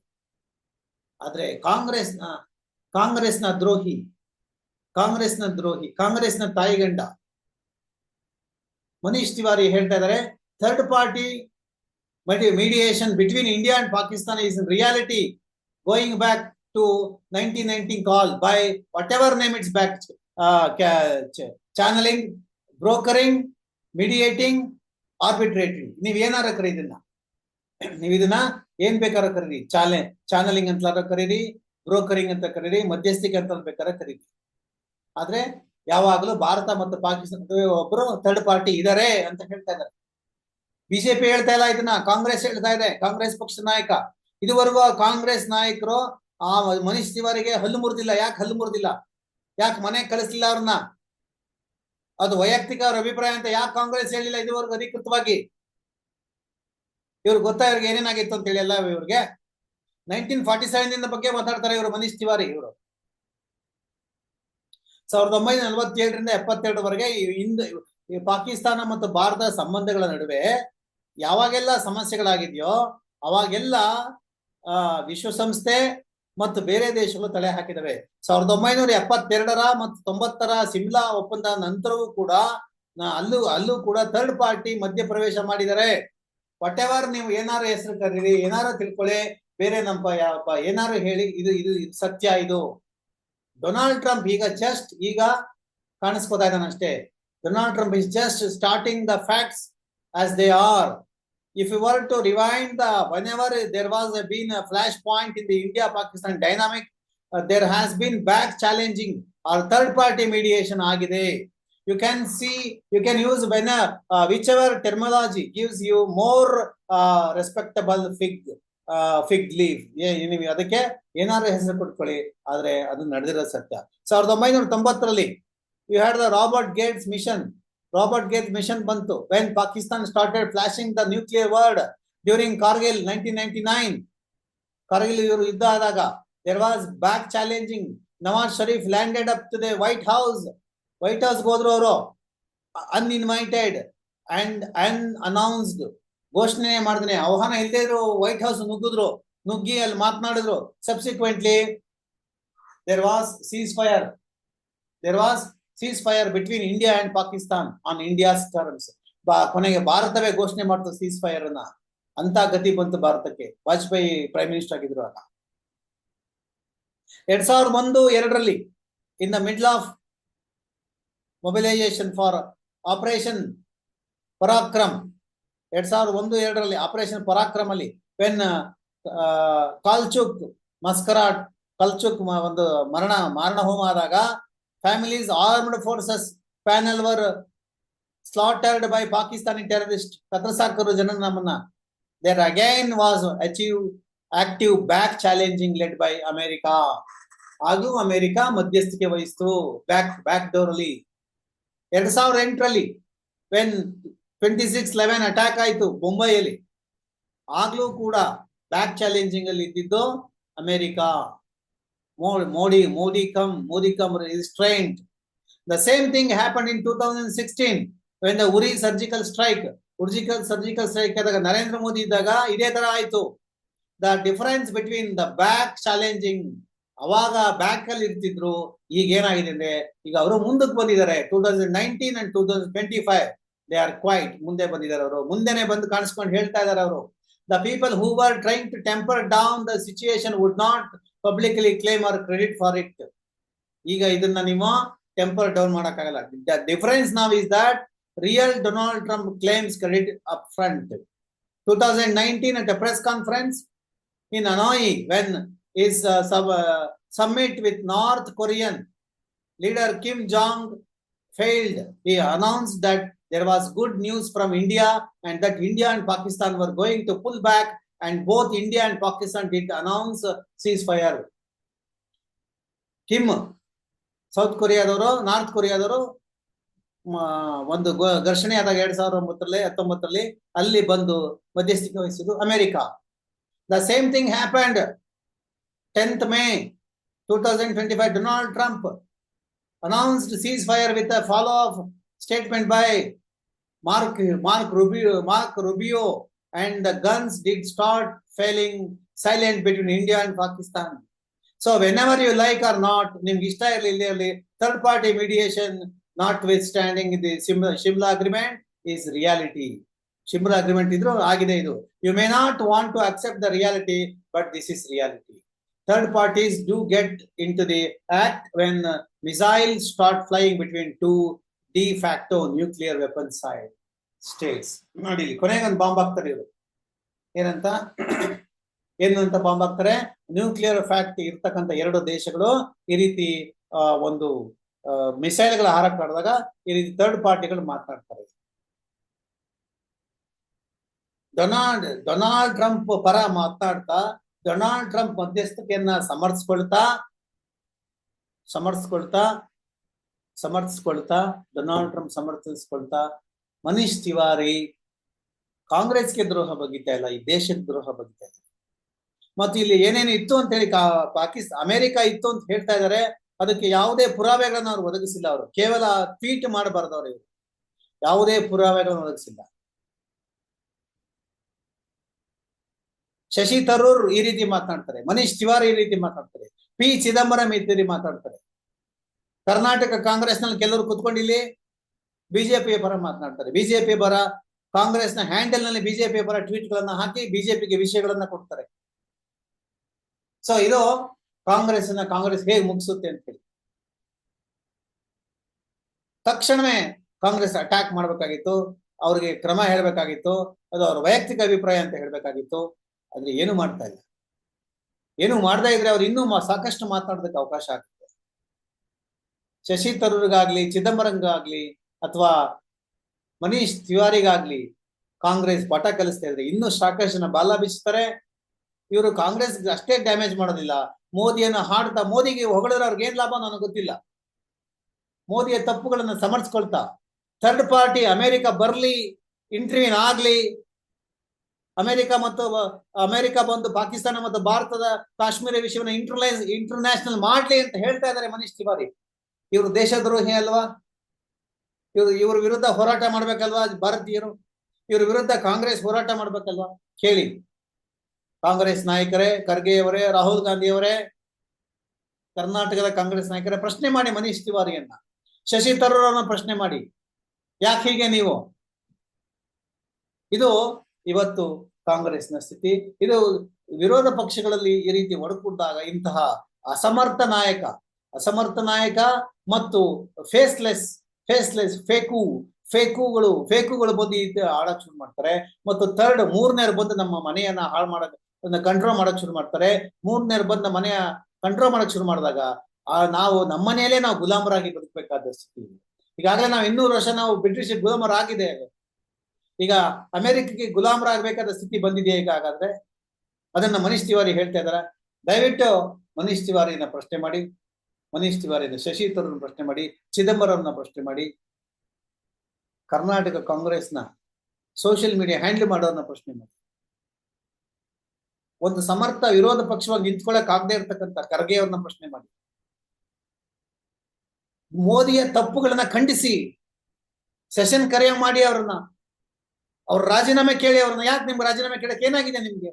Speaker 1: ಆದ್ರೆ ಕಾಂಗ್ರೆಸ್ನ ಕಾಂಗ್ರೆಸ್ನ ದ್ರೋಹಿ ಕಾಂಗ್ರೆಸ್ನ ದ್ರೋಹಿ, ಕಾಂಗ್ರೆಸ್ನ ತಾಯಿಗಂಡ ಮನೀಶ್ ತಿವಾರಿ ಹೇಳ್ತಾ ಇದ್ದಾರೆ third party mediation between India and Pakistan is in reality going back to 1919 call by whatever name it's back, uh, ch- channeling, brokering, mediating, arbitrating. ನೀವು ಏನಾರ ಕರೀ ಇದನ್ನ ನೀವ್ ಇದನ್ನ ಏನ್ ಬೇಕಾರ ಕರೀರಿ ಚಾಲೆ ಚಾನಲಿಂಗ್ ಅಂತ ಕರೀರಿ ಬ್ರೋಕರಿಂಗ್ ಅಂತ ಕರೀರಿ ಮಧ್ಯಸ್ಥಿಕೆ ಅಂತ ಬೇಕಾರ ಕರೀರಿ ಆದ್ರೆ ಯಾವಾಗಲೂ ಭಾರತ ಮತ್ತು ಪಾಕಿಸ್ತಾನ ಒಬ್ಬರು ಥರ್ಡ್ ಪಾರ್ಟಿ ಇದಾರೆ ಅಂತ ಹೇಳ್ತಾ ಇದ್ದಾರೆ ಬಿಜೆಪಿ ಹೇಳ್ತಾ ಇಲ್ಲ ಇದನ್ನ, ಕಾಂಗ್ರೆಸ್ ಹೇಳ್ತಾ ಇದೆ, ಕಾಂಗ್ರೆಸ್ ಪಕ್ಷ ನಾಯಕ. ಇದುವರೆಗೂ ಕಾಂಗ್ರೆಸ್ ನಾಯಕರು, ಆ ಮನೀಶ್ ತಿವಾರಿಗೆ ಹಲ್ಲು ಮುರಿದಿಲ್ಲ. ಯಾಕೆ ಹಲ್ಲು ಮುರಿದಿಲ್ಲ? ಯಾಕೆ ಮನೆ ಕಳಿಸ್ಲಿಲ್ಲ ಅವ್ರನ್ನ? ಅದು ವೈಯಕ್ತಿಕ ಅವ್ರ ಅಭಿಪ್ರಾಯ ಅಂತ ಯಾಕೆ ಕಾಂಗ್ರೆಸ್ ಹೇಳಿಲ್ಲ ಇದುವರೆಗೂ ಅಧಿಕೃತವಾಗಿ? ಇವ್ರಿಗೆ ಗೊತ್ತಾ ಇವ್ರಿಗೆ ಏನೇನಾಗಿತ್ತು ಅಂತ ಹೇಳಿ ಎಲ್ಲ ಇವ್ರಿಗೆ? ನೈನ್ಟೀನ್ ಫಾರ್ಟಿ ಸೆವೆನ್ ಬಗ್ಗೆ ಮಾತಾಡ್ತಾರೆ ಇವರು ಮನೀಶ್ ತಿವಾರಿ ಇವರು. ಸಾವಿರದ ಒಂಬೈನೂರ ನಲವತ್ತೇಳರಿಂದ ಎಪ್ಪತ್ತೆರಡರವರೆಗೆ ಹಿಂದೆ ಪಾಕಿಸ್ತಾನ ಮತ್ತು ಭಾರತ ಸಂಬಂಧಗಳ ನಡುವೆ ಯಾವಾಗೆಲ್ಲ ಸಮಸ್ಯೆಗಳಾಗಿದೆಯೋ ಅವಾಗೆಲ್ಲ, ಆ, ವಿಶ್ವಸಂಸ್ಥೆ ಮತ್ತು ಬೇರೆ ದೇಶಗಳು ತಲೆ ಹಾಕಿದವೆ. ಸಾವಿರದ ಒಂಬೈನೂರ ಎಪ್ಪತ್ತೆರಡರ ಮತ್ತು ತೊಂಬತ್ತರ ಸಿಮ್ಲಾ ಒಪ್ಪಂದ ನಂತರವೂ ಕೂಡ ಅಲ್ಲೂ ಅಲ್ಲೂ ಕೂಡ ಥರ್ಡ್ ಪಾರ್ಟಿ ಮಧ್ಯ ಪ್ರವೇಶ ಮಾಡಿದರೆ ವಾಟ್ ಎವರ್ ನೀವು ಏನಾರು ಹೆಸರು ಕರೀರಿ, ಏನಾರು ತಿಳ್ಕೊಳ್ಳಿ, ಬೇರೆ ನಮ್ಮ ಯಾವಪ್ಪ ಏನಾರು ಹೇಳಿ, ಇದು ಇದು ಸತ್ಯ ಇದು. ಡೊನಾಲ್ಡ್ ಟ್ರಂಪ್ ಈಗ ಜಸ್ಟ್ ಈಗ ಕಾಣಿಸ್ಕೋತಾ ಇದ್ದಾನಷ್ಟೇ Donald Trump is just starting the facts as they are if you were to rewind the whenever there was a, been a flash point in the India Pakistan dynamic, uh, there has been back challenging or third party mediation agide. You can see, you can use when uh, uh, whichever terminology gives you more uh, respectable fig uh, fig leaf. ಏ ನೀವು ಅದಕ್ಕೆ ಏನಾದ್ರು ಹೆಸರು ಕೊಟ್ಕೊಳ್ಳಿ ಆದ್ರೆ ಅದು ನಡೆದಿರೋ ಸತ್ಯ ಸಾವಿರದ ಒಂಬೈನೂರ ತೊಂಬತ್ತರಲ್ಲಿ you had the Robert Gates mission Robert gate mission ಬಂತು. When Pakistan started flashing the nuclear word during Kargil nineteen ninety nine Kargil ಇವರು ಯುದ್ಧ ಆದಾಗ there was back challenging Nawaz Sharif landed up to the White House White House ಹೋದ್ರು ಅವರು uninvited and an announced ಘೋಷಣೆ ಮಾಡಿದ್ರೆ ಆಹ್ವಾನ ಇಲ್ಲದೆ ಇದ್ರು ವೈಟ್ ಹೌಸ್ ನುಗ್ಗಿದ್ರು, ನುಗ್ಗಿ ಅಲ್ಲಿ ಮಾತನಾಡಿದ್ರು. Subsequently there was ceasefire there was ceasefire between India and Pakistan on India's terms ಕೊನೆಗೆ ಭಾರತವೇ ಘೋಷಣೆ ಮಾಡ್ತದೆ ಸೀಸ್ ಫೈರ್ ಅನ್ನ. ಅಂತ ಗತಿ ಬಂತು ಭಾರತಕ್ಕೆ. ವಾಜಪೇಯಿ ಪ್ರೈಮ್ ಮಿನಿಸ್ಟರ್ ಆಗಿದ್ರು ಆಗ. ಎರಡ್ ಸಾವಿರದ ಒಂದು, ಎರಡರಲ್ಲಿ in the middle of mobilisation for operation Parakram, ಎರಡ್ ಸಾವಿರದ ಒಂದು, ಎರಡರಲ್ಲಿ ಆಪರೇಷನ್ ಪರಾಕ್ರಮ್ ಅಲ್ಲಿ ವೆನ್ ಕಾಲ್ಚುಕ್ ಮಸ್ಕರಾಟ್ ಕಲ್ಚುಕ್ ಒಂದು ಮರಣ, ಮಾರಣ ಹೋಮ ಆದಾಗ families armed forces panel were slaughtered by Pakistani terrorist ಕತ್ರ ಸಾಕರು ಜನ ನಮ್ಮನ್ನ there again was achieve active back challenging led by America ಅದು ಅಮೆರಿಕಾ ಮಧ್ಯಸ್ಥಿಕೆ ವಹಿಸ್ತು ಬ್ಯಾಕ್ ಬ್ಯಾಕ್ ಡೋರ್ ಅಲ್ಲಿ ಎರಡ್ ಸಾವಿರ ಎಂಟರಲ್ಲಿ when twenty six eleven attack ಆಯ್ತು ಮುಂಬೈಯಲ್ಲಿ ಆಗ್ಲೂ ಕೂಡ ಬ್ಯಾಕ್ ಚಾಲೆಂಜಿಂಗ್ ಅಲ್ಲಿ ಇದ್ದಿದ್ದು America Modi, Modi, come, Modi come restraint. The same thing happened in 2016 when the Uri surgical strike, surgical surgical strike ಆದಾಗ ನರೇಂದ್ರ ಮೋದಿ ಇದ್ದಾಗ ಇದೇ ತರ ಆಯ್ತು. The difference between the back challenging ಅವಾಗ ಬ್ಯಾಕ್ ಅಲ್ಲಿ ಇರ್ತಿದ್ರು ಈಗ ಏನಾಗಿದೆ ಅಂದ್ರೆ ಈಗ ಅವರು ಮುಂದಕ್ಕೆ ಬಂದಿದ್ದಾರೆ. Two thousand nineteen and two thousand twenty five they are quite ಮುಂದೆ ಬಂದಿದ್ದಾರೆ ಅವರು. ಮುಂದೆನೆ ಬಂದು ಕಾಣಿಸ್ಕೊಂಡು ಹೇಳ್ತಾ ಇದ್ದಾರೆ ಅವರು. The people who are trying to temper down the situation would not publicly claim or credit for it ಈಗ ಇದನ್ನ ನೀವು ಟೆಂಪರ್ ಡೌನ್ ಮಾಡಕ್ಕಾಗಲ್ಲ. ದ ಡಿಫರೆನ್ಸ್ ನಾವ್ is that real Donald Trump claims credit up front two thousand nineteen at a press conference in Hanoi when is summit with North Korean leader Kim Jong failed. He announced that there was good news from India and that India and Pakistan were going to pull back and both India and Pakistan did announce ceasefire. Kim South ಕೊರಿಯಾದವರು north ಕೊರಿಯಾದವರು Korea, ಒಂದು ಘರ್ಷಣೆ ಆದಾಗ ಎರಡ್ ಸಾವಿರದ ಒಂಬತ್ತರಲ್ಲಿ ಹತ್ತೊಂಬತ್ತರಲ್ಲಿ ಅಲ್ಲಿ ಬಂದು ಮಧ್ಯಸ್ಥಿಕೆ ವಹಿಸಿದ್ದು America the same thing happened tenth May two thousand twenty five Donald Trump announced ceasefire with a follow-up statement by Mark Mark Rubio Mark Rubio and the guns did start falling silent between India and Pakistan. So whenever you like or not, third party mediation, notwithstanding the Shimla agreement, is reality. Shimla agreement. You may not want to accept the reality, but this is reality. Third parties do get into the act when missiles start flying between two de facto nuclear weapon sides. States. ನೋಡಿ ಕೊನೆಗೊಂದು bomb ಹಾಕ್ತಾರೆ ಇವರು. ಏನಂತ? ಏನಂತ bomb ಹಾಕ್ತಾರೆ? Nuclear fact ಇರ್ತಕ್ಕಂಥ ಎರಡು ದೇಶಗಳು ಈ ರೀತಿ ಒಂದು ಮಿಸೈಲ್ಗಳ ಹಾರಕ್ ಮಾಡಿದಾಗ ಈ ರೀತಿ ಥರ್ಡ್ ಪಾರ್ಟಿಗಳು ಮಾತನಾಡ್ತಾರೆ. ಡೊನಾಲ್ಡ್ ಡೊನಾಲ್ಡ್ ಟ್ರಂಪ್ ಪರ ಮಾತನಾಡ್ತಾ ಡೊನಾಲ್ಡ್ ಟ್ರಂಪ್ ಮಧ್ಯಸ್ಥಿಕೆಯನ್ನ ಸಮರ್ಥಿಸ್ಕೊಳ್ತಾ ಸಮರ್ಥಿಸ್ಕೊಳ್ತಾ ಸಮರ್ಥಿಸ್ಕೊಳ್ತಾ ಡೊನಾಲ್ಡ್ ಟ್ರಂಪ್ ಸಮರ್ಥಿಸ್ಕೊಳ್ತಾ ಮನೀಶ್ ತಿವಾರಿ ಕಾಂಗ್ರೆಸ್ಗೆ ದ್ರೋಹ ಬಗ್ಗಿತಾ ಇಲ್ಲ, ಈ ದೇಶಕ್ಕೆ ದ್ರೋಹ ಬಗ್ಗಿತಾ ಇಲ್ಲ ಮತ್ತು ಇಲ್ಲಿ ಏನೇನು ಇತ್ತು ಅಂತ ಹೇಳಿ ಕಾ- ಪಾಕಿಸ್ತಾನ ಅಮೆರಿಕ ಇತ್ತು ಅಂತ ಹೇಳ್ತಾ ಇದ್ದಾರೆ ಅದಕ್ಕೆ ಯಾವುದೇ ಪುರಾವೆಗಳನ್ನ ಅವ್ರು ಒದಗಿಸಿಲ್ಲ ಅವರು. ಕೇವಲ ಟ್ವೀಟ್ ಮಾಡಬಾರ್ದವ್ರು ಇವರು. ಯಾವುದೇ ಪುರಾವೆಗಳನ್ನು ಒದಗಿಸಿಲ್ಲ. ಶಶಿ ತರೂರ್ ಈ ರೀತಿ ಮಾತನಾಡ್ತಾರೆ, ಮನೀಶ್ ತಿವಾರಿ ಈ ರೀತಿ ಮಾತಾಡ್ತಾರೆ ಪಿ ಚಿದಂಬರಂ ಈ ಮಾತಾಡ್ತಾರೆ ಕರ್ನಾಟಕ ಕಾಂಗ್ರೆಸ್ನಲ್ಲಿ ಕೆಲವರು ಕುತ್ಕೊಂಡು ಬಿಜೆಪಿಯ ಪರ ಮಾತನಾಡ್ತಾರೆ. ಬಿಜೆಪಿ ಪರ ಕಾಂಗ್ರೆಸ್ನ ಹ್ಯಾಂಡಲ್ನಲ್ಲಿ ಬಿಜೆಪಿ ಪರ ಟ್ವೀಟ್ ಗಳನ್ನ ಹಾಕಿ ಬಿಜೆಪಿಗೆ ವಿಷಯಗಳನ್ನ ಕೊಡ್ತಾರೆ. ಸೊ ಇದು ಕಾಂಗ್ರೆಸ್ ಕಾಂಗ್ರೆಸ್ ಹೇಗೆ ಮುಗಿಸುತ್ತೆ ಅಂತ ಹೇಳಿ. ತಕ್ಷಣವೇ ಕಾಂಗ್ರೆಸ್ ಅಟ್ಯಾಕ್ ಮಾಡ್ಬೇಕಾಗಿತ್ತು. ಅವ್ರಿಗೆ ಕ್ರಮ ಹೇಳ್ಬೇಕಾಗಿತ್ತು. ಅದು ಅವ್ರ ವೈಯಕ್ತಿಕ ಅಭಿಪ್ರಾಯ ಅಂತ ಹೇಳ್ಬೇಕಾಗಿತ್ತು. ಆದ್ರೆ ಏನು ಮಾಡ್ತಾ ಇಲ್ಲ. ಏನು ಮಾಡದೇ ಇದ್ರೆ ಅವ್ರು ಇನ್ನೂ ಸಾಕಷ್ಟು ಮಾತನಾಡೋದಕ್ಕೆ ಅವಕಾಶ ಆಗ್ತದೆ. ಶಶಿ ತರೂರ್ಗಾಗ್ಲಿ, ಚಿದಂಬರಂಗಾಗ್ಲಿ ಅಥವಾ ಮನೀಶ್ ತಿವಾರಿಗಾಗ್ಲಿ ಕಾಂಗ್ರೆಸ್ ಪಟ ಕಲಿಸ್ತಾ ಇದ್ರೆ ಇನ್ನೂ ಸಾಕಷ್ಟು ಜನ ಬಾಲ ಬೀಸ್ತಾರೆ. ಇವರು ಕಾಂಗ್ರೆಸ್ ಅಷ್ಟೇ ಡ್ಯಾಮೇಜ್ ಮಾಡೋದಿಲ್ಲ. ಮೋದಿಯನ್ನ ಹಾಡ್ತಾ, ಮೋದಿಗೆ ಹೊಗಳಿದ್ರೆ ಅವ್ರಿಗೆ ಏನ್ ಲಾಭ ನನಗೆ ಗೊತ್ತಿಲ್ಲ. ಮೋದಿಯ ತಪ್ಪುಗಳನ್ನ ಸಮರ್ಥಿಸ್ಕೊಳ್ತಾ ಥರ್ಡ್ ಪಾರ್ಟಿ ಅಮೆರಿಕ ಬರ್ಲಿ ಇಂಟರ್ವ್ಯೂನ್ ಆಗ್ಲಿ. ಅಮೆರಿಕ ಮತ್ತು, ಅಮೆರಿಕ ಬಂದು ಪಾಕಿಸ್ತಾನ ಮತ್ತು ಭಾರತದ ಕಾಶ್ಮೀರ ವಿಷಯವನ್ನ ಇಂಟರ್ಲೈಸ್ ಇಂಟರ್ನ್ಯಾಷನಲ್ ಮಾಡ್ಲಿ ಅಂತ ಹೇಳ್ತಾ ಇದ್ದಾರೆ ಮನೀಶ್ ತಿವಾರಿ. ಇವರು ದೇಶದ್ರೋಹಿ ಅಲ್ವಾ? ಇವರು ಇವ್ರ ವಿರುದ್ಧ ಹೋರಾಟ ಮಾಡ್ಬೇಕಲ್ವಾ ಭಾರತೀಯರು? ಇವ್ರ ವಿರುದ್ಧ ಕಾಂಗ್ರೆಸ್ ಹೋರಾಟ ಮಾಡ್ಬೇಕಲ್ವಾ? ಕೇಳಿ. ಕಾಂಗ್ರೆಸ್ ನಾಯಕರೇ ಖರ್ಗೆ ಅವರೇ ರಾಹುಲ್ ಗಾಂಧಿ ಅವರೇ ಕರ್ನಾಟಕದ ಕಾಂಗ್ರೆಸ್ ನಾಯಕರೇ, ಪ್ರಶ್ನೆ ಮಾಡಿ ಮನೀಶ್ ತಿವಾರಿಯನ್ನ. ಶಶಿ ತರೂರ್ ಅವ್ರನ್ನ ಪ್ರಶ್ನೆ ಮಾಡಿ. ಯಾಕೆ ಹೀಗೆ ನೀವು? ಇದು ಇವತ್ತು ಕಾಂಗ್ರೆಸ್ನ ಸ್ಥಿತಿ. ಇದು ವಿರೋಧ ಪಕ್ಷಗಳಲ್ಲಿ ಈ ರೀತಿ ಒಡಕೂಡಿದಾಗ ಇಂತಹ ಅಸಮರ್ಥ ನಾಯಕ ಅಸಮರ್ಥ ನಾಯಕ ಮತ್ತು ಫೇಸ್ಲೆಸ್ ಫೇಸ್ಲೆಸ್ ಫೇಕು ಫೇಕುಗಳು ಫೇಕುಗಳು ಬಂದು ಇದು ಆಡಕ್ ಶುರು ಮಾಡ್ತಾರೆ. ಮತ್ತು ಥರ್ಡ್ ಮೂರನೇರು ಬಂದು ನಮ್ಮ ಮನೆಯನ್ನ ಹಾಳು ಮಾಡಕ್ ಕಂಟ್ರೋಲ್ ಮಾಡೋಕ್ ಶುರು ಮಾಡ್ತಾರೆ. ಮೂರನೇರು ಬಂದು ಮನೆಯ ಕಂಟ್ರೋಲ್ ಮಾಡಕ್ ಶುರು ಮಾಡಿದಾಗ, ಆ ನಾವು ನಮ್ಮ ಮನೆಯಲ್ಲೇ ನಾವು ಗುಲಾಮರಾಗಿ ಬದುಕಬೇಕಾದ ಸ್ಥಿತಿ. ಈಗಾಗಲೇ ನಾವು ಇನ್ನೂರು ವರ್ಷ ನಾವು ಬ್ರಿಟಿಷ್ ಗುಲಾಮರಾಗಿದೆ ಈಗ ಅಮೆರಿಕಕ್ಕೆ ಗುಲಾಮರಾಗಬೇಕಾದ ಸ್ಥಿತಿ ಬಂದಿದೆ ಈಗ ಹಾಗಾದ್ರೆ? ಅದನ್ನ ಮನೀಶ್ ತಿವಾರಿ ಹೇಳ್ತಾ ಇದ್ದಾರೆ ದಯವಿಟ್ಟು ಮನೀಶ್ ತಿವಾರಿನ ಪ್ರಶ್ನೆ ಮಾಡಿ. ಮನೀಶ್ ತಿವಾರಿನ ಶಶಿ ತರೂರ್ ಪ್ರಶ್ನೆ ಮಾಡಿ, ಚಿದಂಬರಂನ ಪ್ರಶ್ನೆ ಮಾಡಿ, ಕರ್ನಾಟಕ ಕಾಂಗ್ರೆಸ್ನ ಸೋಷಿಯಲ್ ಮೀಡಿಯಾ ಹ್ಯಾಂಡಲ್ ಮಾಡೋರ್ನ ಪ್ರಶ್ನೆ ಮಾಡಿ. ಒಂದು ಸಮರ್ಥ ವಿರೋಧ ಪಕ್ಷವಾಗಿ ನಿಂತ್ಕೊಳ್ಳಕ್ ಆಗದೆ ಇರ್ತಕ್ಕಂಥ ಖರ್ಗೆ ಅವ್ರನ್ನ ಪ್ರಶ್ನೆ ಮಾಡಿ. ಮೋದಿಯ ತಪ್ಪುಗಳನ್ನ ಖಂಡಿಸಿ ಸೆಷನ್ ಕರೆಯ ಮಾಡಿ ಅವ್ರನ್ನ, ಅವ್ರ ರಾಜೀನಾಮೆ ಕೇಳಿ ಅವ್ರನ್ನ, ಯಾಕೆ ನಿಮ್ಗೆ ರಾಜೀನಾಮೆ ಕೇಳಕ್ ಏನಾಗಿದೆ ನಿಮ್ಗೆ?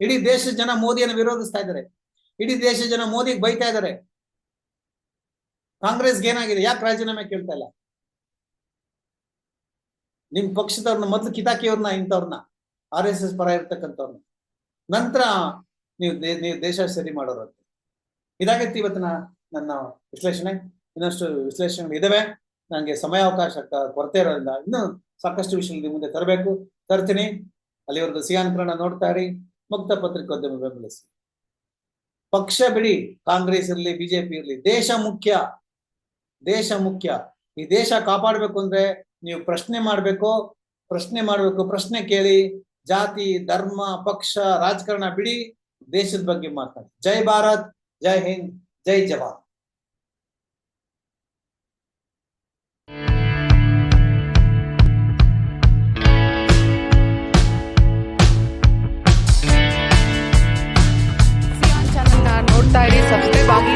Speaker 1: ಇಡೀ ದೇಶದ ಜನ ಮೋದಿಯನ್ನು ವಿರೋಧಿಸ್ತಾ ಇದ್ದಾರೆ. ಇಡೀ ದೇಶದ ಜನ ಮೋದಿಗೆ ಬೈತಾ ಇದ್ದಾರೆ. ಕಾಂಗ್ರೆಸ್ಗೆ ಏನಾಗಿದೆ? ಯಾಕೆ ರಾಜೀನಾಮೆ ಕೇಳ್ತಾ ಇಲ್ಲ? ನಿಮ್ ಪಕ್ಷದವ್ರನ್ನ ಮೊದಲು ಕಿತಾಕಿಯವ್ರನ್ನ, ಇಂಥವ್ರನ್ನ ಆರ್ ಎಸ್ ಎಸ್ ಪರ ಇರ್ತಕ್ಕಂಥವ್ರನ್ನ. ನಂತರ ನೀವು ನೀವು ದೇಶ ಸರಿ ಮಾಡೋರು ಅಂತ ಇವತ್ತನ್ನ ಇವತ್ತಿನ ನನ್ನ ವಿಶ್ಲೇಷಣೆ. ಇನ್ನಷ್ಟು ವಿಶ್ಲೇಷಣೆಗಳು ಇದಾವೆ. ನನಗೆ ಸಮಯಾವಕಾಶ ಕೊರತೆ ಇರೋದ್ರಿಂದ ಇನ್ನೂ ಸಾಕಷ್ಟು ವಿಷಯ ನಿಮ್ಮ ಮುಂದೆ ತರಬೇಕು. ತರ್ತೀನಿ. ಅಲ್ಲಿವರೆಗೂ ಸಿಯಾನ್ಕರಣ ನೋಡ್ತಾ ಇರಿ. ಮುಕ್ತ ಪತ್ರಿಕೋದ್ಯಮ ಬೆಂಬಲಿಸಿ. ಪಕ್ಷ ಬಿಡಿ. ಕಾಂಗ್ರೆಸ್ ಇರಲಿ ಬಿಜೆಪಿ ಇರಲಿ. ದೇಶ ಮುಖ್ಯ. ದೇಶ ಮುಖ್ಯ. ಈ ದೇಶ ಕಾಪಾಡಬೇಕು ಅಂದ್ರೆ ನೀವು ಪ್ರಶ್ನೆ ಮಾಡ್ಬೇಕು ಪ್ರಶ್ನೆ ಮಾಡ್ಬೇಕು, ಪ್ರಶ್ನೆ ಕೇಳಿ, ಜಾತಿ, ಧರ್ಮ, ಪಕ್ಷ, ರಾಜಕಾರಣ ಬಿಡಿ, ದೇಶದ ಬಗ್ಗೆ ಮಾತಾಡಿ. ಜೈ ಭಾರತ್, ಜೈ ಹಿಂದ್, ಜೈ ಜವಾನ್.
Speaker 2: ಸಿಯಾನ್ ಚಾನಲ್ನ ನೋಡ್ತಾ ಇರಿ, ಸಬ್ಸ್ಕ್ರೈಬ್ ಆಗಿ ಲೈಕ್